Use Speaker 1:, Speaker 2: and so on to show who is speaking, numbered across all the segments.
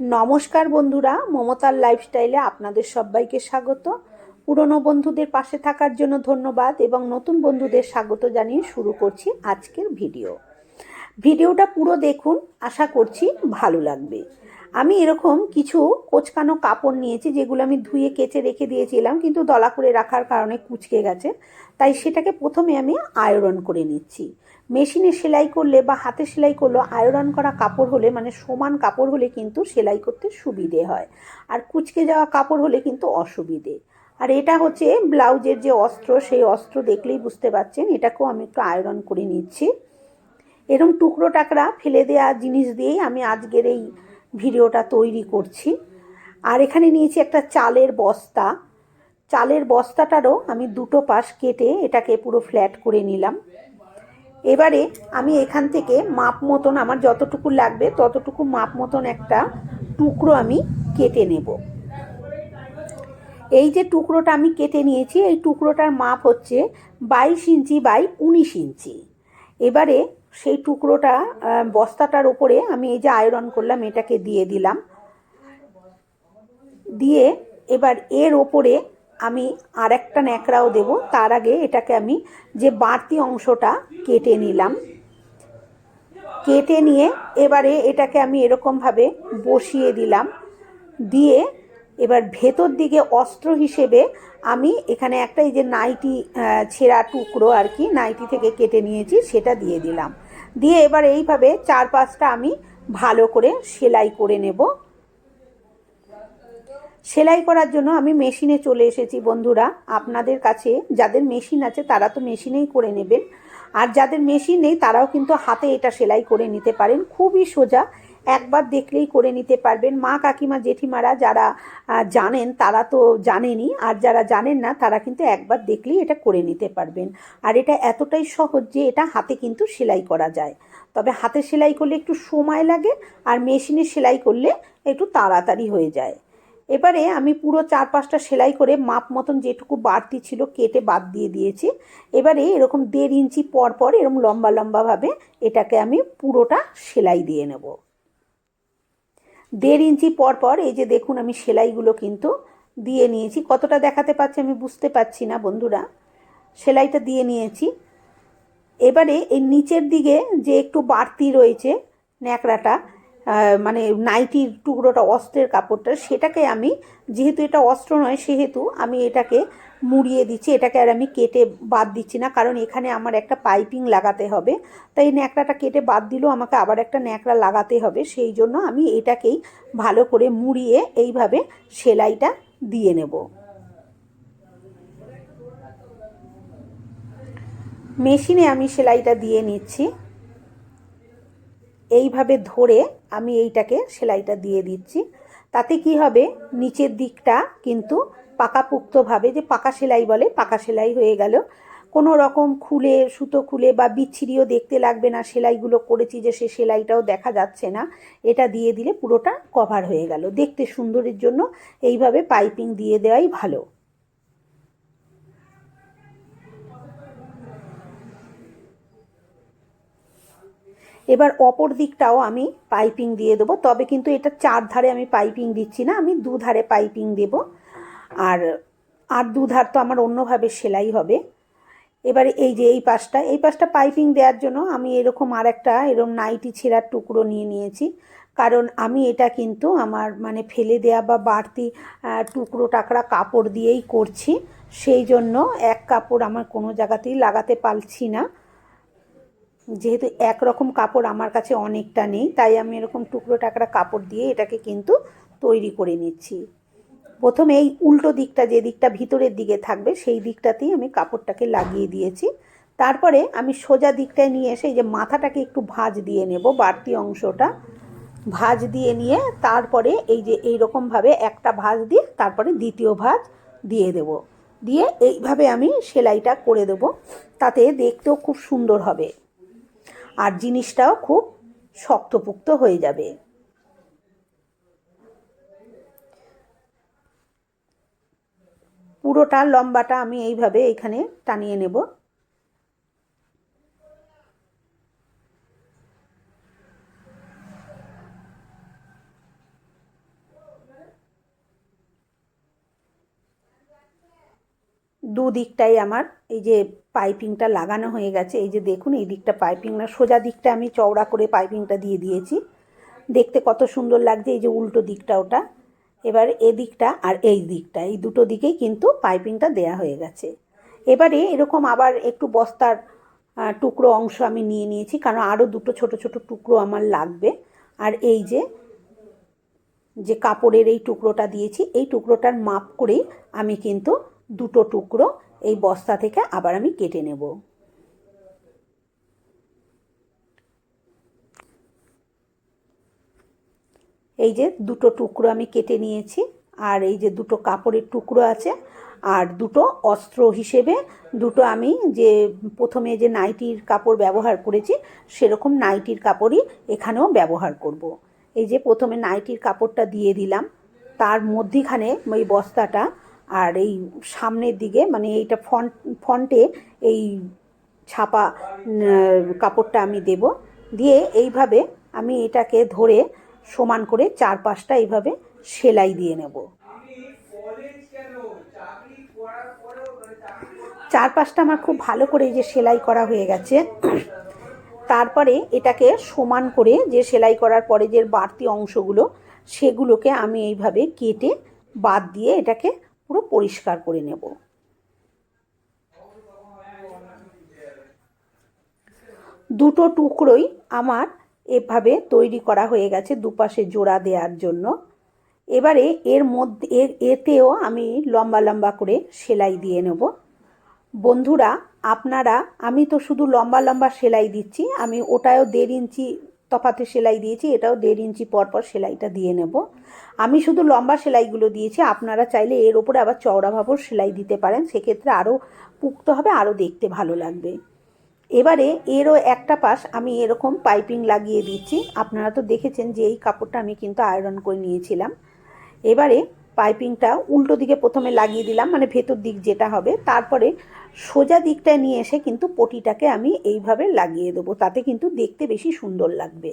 Speaker 1: নমস্কার বন্ধুরা, মমতার লাইফস্টাইলে আপনাদের সবাইকে স্বাগত। পুরনো বন্ধুদের পাশে থাকার জন্য ধন্যবাদ এবং নতুন বন্ধুদের স্বাগত জানিয়ে শুরু করছি আজকের ভিডিও ভিডিওটা পুরো দেখুন, আশা করছি ভালো লাগবে। আমি এরকম কিছু কোচকানো কাপড় নিয়েছি যেগুলো আমি ধুয়ে কেচে রেখে দিয়েছিলাম, কিন্তু দলা করে রাখার কারণে কুচকে গেছে। তাই সেটাকে প্রথমে আমি আয়রন করে নিচ্ছি। মেশিনে সেলাই করলে বা হাতে সেলাই করলে আয়রন করা কাপড় হলে মানে সমান কাপড় হলে কিন্তু সেলাই করতে সুবিধে হয়। আর কুচকে যাওয়া কাপড় হলে কিন্তু অসুবিধে। আর এটা হচ্ছে ব্লাউজের যে অস্ত্র, সেই অস্ত্র দেখলেই বুঝতে পারছেন, এটাকেও আমি একটু আয়রন করে নিচ্ছি। এরকম টুকরো টাকরা ফেলে দেওয়া জিনিস দিয়েই আমি আজকের এই ভিডিওটা তৈরি করছি। আর এখানে নিয়েছি একটা চালের বস্তা। চালের বস্তাটারও আমি দুটো পাশ কেটে এটাকে পুরো ফ্ল্যাট করে নিলাম। এবারে আমি এখান থেকে মাপ মতন, আমার যতটুকু লাগবে ততটুকু মাপ মতন একটা টুকরো আমি কেটে নেব। এই যে টুকরোটা আমি কেটে নিয়েছি, এই টুকরোটার মাপ হচ্ছে বাইশ ইঞ্চি বাই উনিশ ইঞ্চি। এবারে সেই টুকরোটা বস্তাটার ওপরে আমি এই যে আয়রন করলাম, এটাকে দিয়ে দিলাম। দিয়ে এবার এর ওপরে আমি আর একটা ন্যাকড়াও দেব। তার আগে এটাকে আমি যে বাড়তি অংশটা কেটে নিলাম। কেটে নিয়ে এবারে এটাকে আমি এরকমভাবে বসিয়ে দিলাম। দিয়ে এবার ভেতর দিকে অস্ত্র হিসেবে আমি এখানে একটা এই যে নাইটি ছেঁড়া টুকরো আর কি, নাইটি থেকে কেটে নিয়েছি, সেটা দিয়ে দিলাম। দিয়ে এবার এইভাবে চার পাঁচটা আমি ভালো করে সেলাই করে নেব। সেলাই করার জন্য আমি মেশিনে চলে এসেছি বন্ধুরা। আপনাদের কাছে যাদের মেশিন আছে তারা তো মেশিনেই করে নেবেন। আর যাদের মেশিন নেই তারাও কিন্তু হাতে এটা সেলাই করে নিতে পারেন। খুবই সোজা একবার দেখলেই করে নিতে পারবেন। মা কাকিমা, জেঠিমারা যারা জানেন, তারা তো জানেনই। আর যারা জানেন না, তারা কিন্তু একবার দেখলেই এটা করে নিতে পারবেন। আর এটা এতটাই সহজ যে এটা হাতে কিন্তু সেলাই করা যায়। তবে হাতে সেলাই করলে একটু সময় লাগে আর মেশিনে সেলাই করলে একটু তাড়াতাড়ি হয়ে যায়। এবারে আমি পুরো চার পাঁচটা সেলাই করে মাপ মতন যেটুকু বাড়তি ছিল কেটে বাদ দিয়ে দিয়েছি। এবারে এরকম দেড় ইঞ্চি পর পর এরকম লম্বা লম্বাভাবে এটাকে আমি পুরোটা সেলাই দিয়ে নেব। দেড় ইঞ্চি পর পর এই যে দেখুন আমি সেলাইগুলো কিন্তু দিয়ে নিয়েছি। কতটা দেখাতে পাচ্ছি আমি বুঝতে পারছি না বন্ধুরা। সেলাইটা দিয়ে নিয়েছি। এবারে এই নিচের দিকে যে একটু বাড়তি রয়েছে ন্যাকড়াটা মানে নাইটির টুকরোটা, অস্ত্রের কাপড়টা, সেটাকে আমি, যেহেতু এটা অস্ত্র নয়, সেহেতু আমি এটাকে মুড়িয়ে দিচ্ছি। এটাকে আর আমি কেটে বাদ দিচ্ছি না, কারণ এখানে আমার একটা পাইপিং লাগাতে হবে। তাই ন্যাকড়াটা কেটে বাদ দিলেও আমাকে আবার একটা ন্যাকড়া লাগাতে হবে। সেই জন্য আমি এটাকেই ভালো করে মুড়িয়ে এইভাবে সেলাইটা দিয়ে নেব। মেশিনে আমি সেলাইটা দিয়ে নিচ্ছি। এইভাবে ধরে আমি এইটাকে সেলাইটা দিয়ে দিচ্ছি। তাতে কি হবে? নিচের দিকটা কিন্তু পাকাপুক্তভাবে যে পাকা সেলাই বলে, পাকা সেলাই হয়ে গেল। কোনো রকম খুলে, সুতো খুলে বা বিচ্ছিরিও দেখতে লাগবে না সেলাইগুলো করেছি যে সে সেলাইটাও দেখা যাচ্ছে না। এটা দিয়ে দিলে পুরোটা কভার হয়ে গেল। দেখতে সুন্দরের জন্য এইভাবে পাইপিং দিয়ে দেওয়াই ভালো। এবার অপর দিকটাও আমি পাইপিং দিয়ে দেবো। তবে কিন্তু এটা চার ধারে আমি পাইপিং দিচ্ছি না, আমি দু ধারে পাইপিং দেব। আর আর দু ধার তো আমার অন্যভাবে সেলাই হবে। এবারে এই যে এই পাশটা এই পাশটা পাইপিং দেওয়ার জন্য আমি এরকম আর একটা এরকম নাইটি ছেঁড়ার টুকরো নিয়ে নিয়েছি। কারণ আমি এটা কিন্তু আমার মানে ফেলে দেয়া বা বাড়তি টুকরো টাকরা কাপড় দিয়েই করছি। সেই জন্য এক কাপড় আমার কোনো জায়গাতেই লাগাতে পারছি না। যেহেতু একরকম কাপড় আমার কাছে অনেকটা নেই, তাই আমি এরকম টুকরো টাকরা কাপড় দিয়ে এটাকে কিন্তু তৈরি করে নিচ্ছি। প্রথমে এই উল্টো দিকটা, যে দিকটা ভিতরের দিকে থাকবে, সেই দিকটাতেই আমি কাপড়টাকে লাগিয়ে দিয়েছি। তারপরে আমি সোজা দিকটায় নিয়ে এসে যে মাথাটাকে একটু ভাঁজ দিয়ে নেব, বাড়তি অংশটা। ভাঁজ দিয়ে নিয়ে তারপরে এই যে এই রকমভাবে একটা ভাঁজ দিয়ে তারপরে দ্বিতীয় ভাঁজ দিয়ে দেব। দিয়ে এইভাবে আমি সেলাইটা করে দেব, তাতে দেখতেও খুব সুন্দর হবে। আর জিনিসটাও খুব শক্তপুক্ত হয়ে যাবে। পুরোটা লম্বাটা আমি এইভাবে এখানে টানিয়ে নেব। দুদিকটাই আমার, এই যে পাইপিংটা লাগানো হয়ে গেছে, এই যে দেখুন, এই দিকটা পাইপিং না, সোজা দিকটা আমি চওড়া করে পাইপিংটা দিয়ে দিয়েছি। দেখতে কত সুন্দর লাগছে, এই যে উল্টো দিকটা ওটা। এবার এদিকটা আর এই দিকটা, এই দুটো দিকেই কিন্তু পাইপিংটা দেয়া হয়ে গেছে। এবারে এরকম আবার একটু বস্তার টুকরো অংশ আমি নিয়ে নিয়েছি, কারণ আরও দুটো ছোট ছোট টুকরো আমার লাগবে। আর এই যে যে কাপড়ের এই টুকরোটা দিয়েছি, এই টুকরোটার মাপ করেই আমি কিন্তু দুটো টুকরো এই বস্তা থেকে আবার আমি কেটে নেব এই যে দুটো টুকরো আমি কেটে নিয়েছি, আর এই যে দুটো কাপড়ের টুকরো আছে, আর দুটো অস্ত্র হিসেবে দুটো আমি যে প্রথমে যে নাইটির কাপড় ব্যবহার করেছি, সেরকম নাইটির কাপড়ই এখানেও ব্যবহার করব। এই যে প্রথমে নাইটির কাপড়টা দিয়ে দিলাম, তার মধ্যিখানে ওই বস্তাটা আর এই সামনের দিকে মানে এইটা ফন্ট ফন্টে এই ছাপা কাপড়টা আমি দেব। দিয়ে এইভাবে আমি এটাকে ধরে সমান করে চার পাঁচটা এইভাবে সেলাই দিয়ে নেব। চার পাঁচটা আমার খুব ভালো করে যে সেলাই করা হয়ে গেছে। তারপরে এটাকে সমান করে যে সেলাই করার পরে যে বাড়তি অংশগুলো, সেগুলোকে আমি এইভাবে কেটে বাদ দিয়ে এটাকে পুরো পরিষ্কার করে নেব। দুটো টুকরোই আমার এভাবে তৈরি করা হয়ে গেছে দুপাশে জোড়া দেওয়ার জন্য। এবারে এর মধ্যে এতেও আমি লম্বা লম্বা করে সেলাই দিয়ে নেব। বন্ধুরা, আপনারা, আমি তো শুধু লম্বা লম্বা সেলাই দিচ্ছি, আমি ওটাও দেড় ইঞ্চি তফাতে সেলাই দিয়েছি, এটাও দেড় ইঞ্চি পর পর সেলাইটা দিয়ে নেব। আমি শুধু লম্বা সেলাইগুলো দিয়েছি, আপনারা চাইলে এর ওপরে আবার চওড়াভাবেও সেলাই দিতে পারেন, সেক্ষেত্রে আরও পুক্ত হবে, আরও দেখতে ভালো লাগবে। এবারে এরও একটা পাশ আমি এরকম পাইপিং লাগিয়ে দিচ্ছি, আপনারা তো দেখেছেন যে এই কাপড়টা আমি কিন্তু আয়রন করে নিয়েছিলাম। এবারে পাইপিংটা উল্টো দিকে প্রথমে লাগিয়ে দিলাম মানে ভেতর দিক যেটা হবে। তারপরে সোজা দিকটায় নিয়ে এসে কিন্তু পটিটাকে আমি এইভাবে লাগিয়ে দেবো, তাতে কিন্তু দেখতে বেশি সুন্দর লাগবে।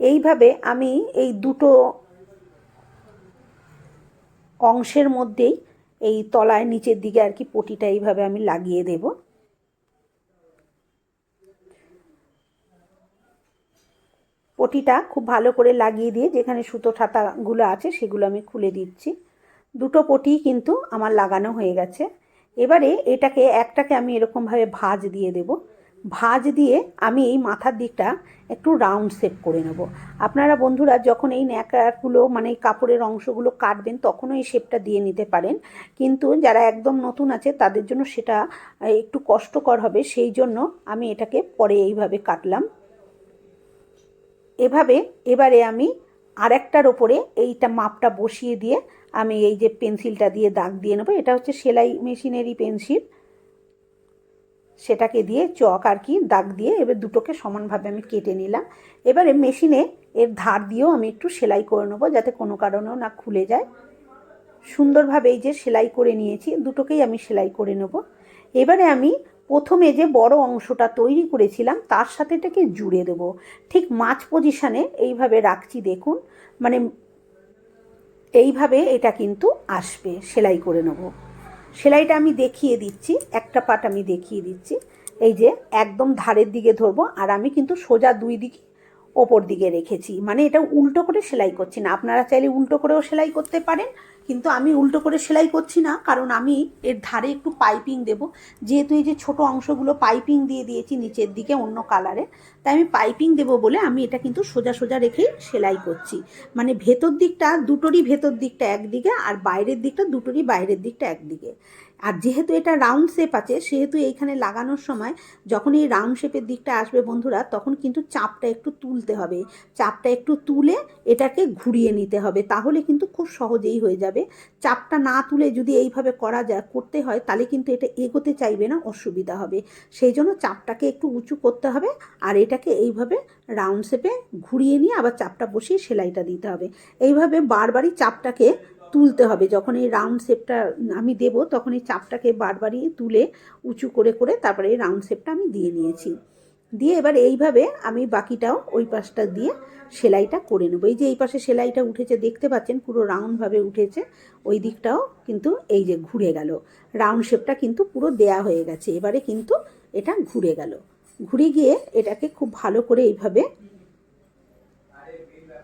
Speaker 1: এইভাবে আমি এই দুটো অংশের মধ্যেই এই তলায় নিচের দিকে আর কি পটিটা এইভাবে আমি লাগিয়ে দেব। পটিটা খুব ভালো করে লাগিয়ে দিয়ে যেখানে সুতো ঠাতাগুলো আছে সেগুলো আমি খুলে দিচ্ছি। দুটো পটি কিন্তু আমার লাগানো হয়ে গেছে। এবারে এটাকে, একটাকে আমি এরকমভাবে ভাঁজ দিয়ে দেব। ভাঁজ দিয়ে আমি এই মাথার দিকটা একটু রাউন্ড শেপ করে নেব। আপনারা বন্ধুরা যখন এই ন্যাকারগুলো মানে কাপড়ের অংশগুলো কাটবেন, তখনও এই শেপটা দিয়ে নিতে পারেন। কিন্তু যারা একদম নতুন আছে, তাদের জন্য সেটা একটু কষ্টকর হবে। সেই জন্য আমি এটাকে পরে এইভাবে কাটলাম। এভাবে এবারে আমি আরেকটার ওপরে এইটা মাপটা বসিয়ে দিয়ে আমি এই যে পেন্সিলটা দিয়ে দাগ দিয়ে নেব, এটা হচ্ছে সেলাই মেশিনেরই পেন্সিল। সেটাকে দিয়ে চক আর কি দাগ দিয়ে এবার দুটোকে সমানভাবে আমি কেটে নিলাম। এবারে মেশিনে এর ধার দিয়েও আমি একটু সেলাই করে নেব যাতে কোনো কারণেও না খুলে যায়। সুন্দরভাবে এই যে সেলাই করে নিয়েছি, দুটোকেই আমি সেলাই করে নেব। এবারে আমি প্রথমে যে বড় অংশটা তৈরি করেছিলাম, তার সাথে এটাকে জুড়ে দেবো। ঠিক মাছ পজিশানে এইভাবে রাখছি, দেখুন মানে এইভাবে এটা কিন্তু আসবে, সেলাই করে নেব। সেলাইটা আমি দেখিয়ে দিচ্ছি, একটা পাট আমি দেখিয়ে দিচ্ছি। এই যে একদম ধারের দিকে ধরবো, আর আমি কিন্তু সোজা দুই দিকে ওপর দিকে রেখেছি। মানে এটা উল্টো করে সেলাই করছি না, আপনারা চাইলে উল্টো করেও সেলাই করতে পারেন কিন্তু আমি উল্টো করে সেলাই করছি না, কারণ আমি এর ধারে একটু পাইপিং দেব। যেহেতু এই যে ছোট অংশগুলো পাইপিং দিয়ে দিয়েছি নিচের দিকে অন্য কালারে, তাই আমি পাইপিং দেব বলে আমি এটা কিন্তু সোজা সোজা রেখেই সেলাই করছি। মানে ভেতর দিকটা দুটোরই ভেতর দিকটা একদিকে আর বাইরের দিকটা দুটোরই বাইরের দিকটা একদিকে। আর যেহেতু এটা রাউন্ড শেপ আছে, সেহেতু এইখানে লাগানোর সময় যখন এই রাউন্ড শেপের দিকটা আসবে বন্ধুরা, তখন কিন্তু চাপটা একটু তুলতে হবে। চাপটা একটু তুলে এটাকে ঘুরিয়ে নিতে হবে, তাহলে কিন্তু খুব সহজেই হয়ে যাবে। চাপটা না তুলে যদি এইভাবে করা যায়, করতে হয়, তাহলে কিন্তু এটা এগোতে চাইবে না, অসুবিধা হবে। সেই জন্য চাপটাকে একটু উঁচু করতে হবে আর এটাকে এইভাবে রাউন্ড শেপে ঘুরিয়ে নিয়ে আবার চাপটা বসিয়ে সেলাইটা দিতে হবে। এইভাবে বারবারই চাপটাকে তুলতে হবে। যখন এই রাউন্ড শেপটা আমি দেব, তখন এই চাপটাকে বারবারই তুলে উঁচু করে করে তারপরে এই রাউন্ড শেপটা আমি দিয়ে নিয়েছি। দিয়ে এবার এইভাবে আমি বাকিটাও ওই পাশটা দিয়ে সেলাইটা করে নেব। এই যে এই পাশে সেলাইটা উঠেছে, দেখতে পাচ্ছেন পুরো রাউন্ডভাবে উঠেছে, ওই দিকটাও কিন্তু এই যে ঘুরে গেল। রাউন্ড শেপটা কিন্তু পুরো দেয়া হয়ে গেছে, এবারে কিন্তু এটা ঘুরে গেল। ঘুরে গিয়ে এটাকে খুব ভালো করে এইভাবে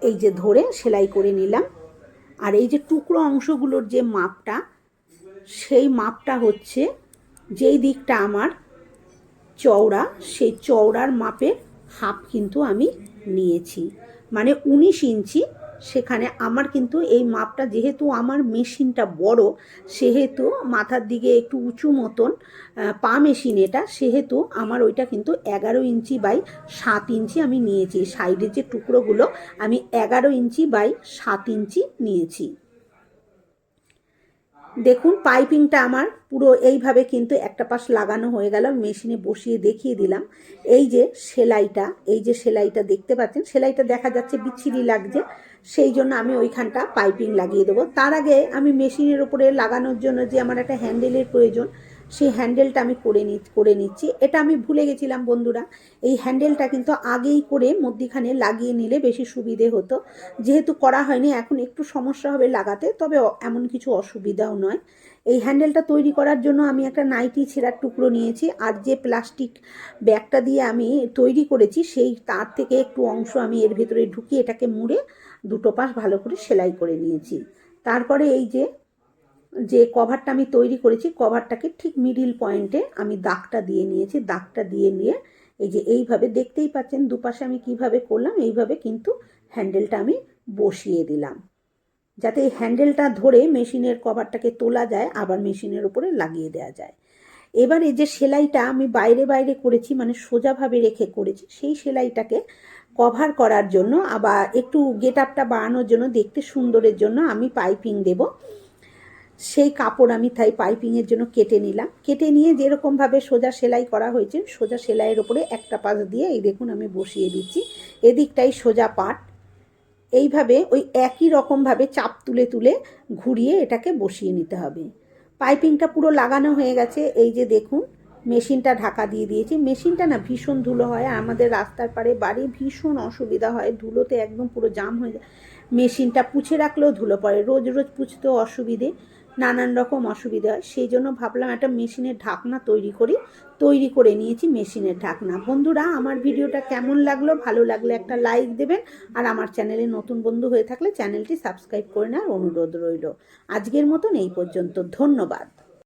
Speaker 1: এই যে ধরে সেলাই করে নিলাম। আর এই যে টুকরো অংশগুলোর যে মাপটা, সেই মাপটা হচ্ছে যেই দিকটা আমার চওড়া, সেই চওড়ার মাপের হাফ কিন্তু আমি নিয়েছি। মানে উনিশ ইঞ্চি সেখানে আমার কিন্তু এই মাপটা যেহেতু আমার মেশিনটা বড়, সেহেতু মাথার দিকে একটু উঁচু মতন পা মেশিন এটা, সেহেতু আমার ওইটা কিন্তু এগারো ইঞ্চি বাই সাত ইঞ্চি আমি নিয়েছি। সাইডের যে টুকরোগুলো আমি এগারো ইঞ্চি বাই সাত ইঞ্চি নিয়েছি। দেখুন, পাইপিংটা আমার পুরো এইভাবে কিন্তু একটা পাশ লাগানো হয়ে গেল মেশিনে বসিয়ে দেখিয়ে দিলাম। এই যে সেলাইটা, এই যে সেলাইটা দেখতে পাচ্ছেন, সেলাইটা দেখা যাচ্ছে বিচ্ছিরি লাগছে, সেই জন্য আমি ওইখানটা পাইপিং লাগিয়ে দেবো। তার আগে আমি মেশিনের ওপরে লাগানোর জন্য যে আমার একটা হ্যান্ডেলের প্রয়োজন সেই হ্যান্ডেলটা আমি করে নি, করে নিচ্ছি। এটা আমি ভুলে গেছিলাম বন্ধুরা, এই হ্যান্ডেলটা কিন্তু আগেই করে মধ্যিখানে লাগিয়ে নিলে বেশি সুবিধে হতো। যেহেতু করা হয়নি, এখন একটু সমস্যা হবে লাগাতে, তবে এমন কিছু অসুবিধাও নয়। এই হ্যান্ডেলটা তৈরি করার জন্য আমি একটা নাইটি ছেঁড়ার টুকরো নিয়েছি, আর যে প্লাস্টিক ব্যাগটা দিয়ে আমি তৈরি করেছি, সেই তার থেকে একটু অংশ আমি এর ভেতরে ঢুকিয়ে এটাকে মুড়ে দুটো পাশ ভালো করে সেলাই করে নিয়েছি। তারপরে এই যে যে কভারটা আমি তৈরি করেছি কভারটাকে ঠিক মিডিল পয়েন্টে আমি দাগটা দিয়ে নিয়েছি, দাগটা দিয়ে নিয়ে এই যে এইভাবে দেখতেই পাচ্ছেন দুপাশে আমি কীভাবে করলাম, এইভাবে কিন্তু হ্যান্ডেলটা আমি বসিয়ে দিলাম। যাতে এই হ্যান্ডেলটা ধরে মেশিনের কভারটাকে তোলা যায়, আবার মেশিনের উপরে লাগিয়ে দেওয়া যায়। এবার এই যে সেলাইটা আমি বাইরে বাইরে করেছি মানে সোজাভাবে রেখে করেছি, সেই সেলাইটাকে কভার করার জন্য আবার একটু গেট আপটা বাড়ানোর জন্য, দেখতে সুন্দরের জন্য আমি পাইপিং দেব। সেই কাপড় আমি তাই পাইপিংয়ের জন্য কেটে নিলাম। কেটে নিয়ে যেরকমভাবে সোজা সেলাই করা হয়েছে, সোজা সেলাইয়ের ওপরে একটা পাশ দিয়ে এই দেখুন আমি বসিয়ে দিচ্ছি। এদিকটাই সোজা পাট। এইভাবে ওই একই রকমভাবে চাপ তুলে তুলে ঘুরিয়ে এটাকে বসিয়ে নিতে হবে। পাইপিংটা পুরো লাগানো হয়ে গেছে। এই যে দেখুন, মেশিনটা ঢাকা দিয়ে দিয়েছি। মেশিনটা না ভীষণ ধুলো হয়। আর আমাদের রাস্তার পাড়ে বাড়ি ভীষণ অসুবিধা হয়। ধুলোতে একদম পুরো জাম হয়ে যায়। মেশিনটা পুছে রাখলেও ধুলো পড়ে। রোজ রোজ পুছতেও অসুবিধে। নানান রকম অসুবিধা। হয় সেই জন্য ভাবলাম একটা মেশিনের ঢাকনা তৈরি করি। তৈরি করে নিয়েছি মেশিনের ঢাকনা। বন্ধুরা, আমার ভিডিওটা কেমন লাগল? ভালো লাগলে একটা লাইক দেবেন। আর আমার চ্যানেলে নতুন বন্ধু হয়ে থাকলে চ্যানেলটি সাবস্ক্রাইব করে নেওয়ার অনুরোধ রইল। আজকের মতন এই পর্যন্ত। ধন্যবাদ।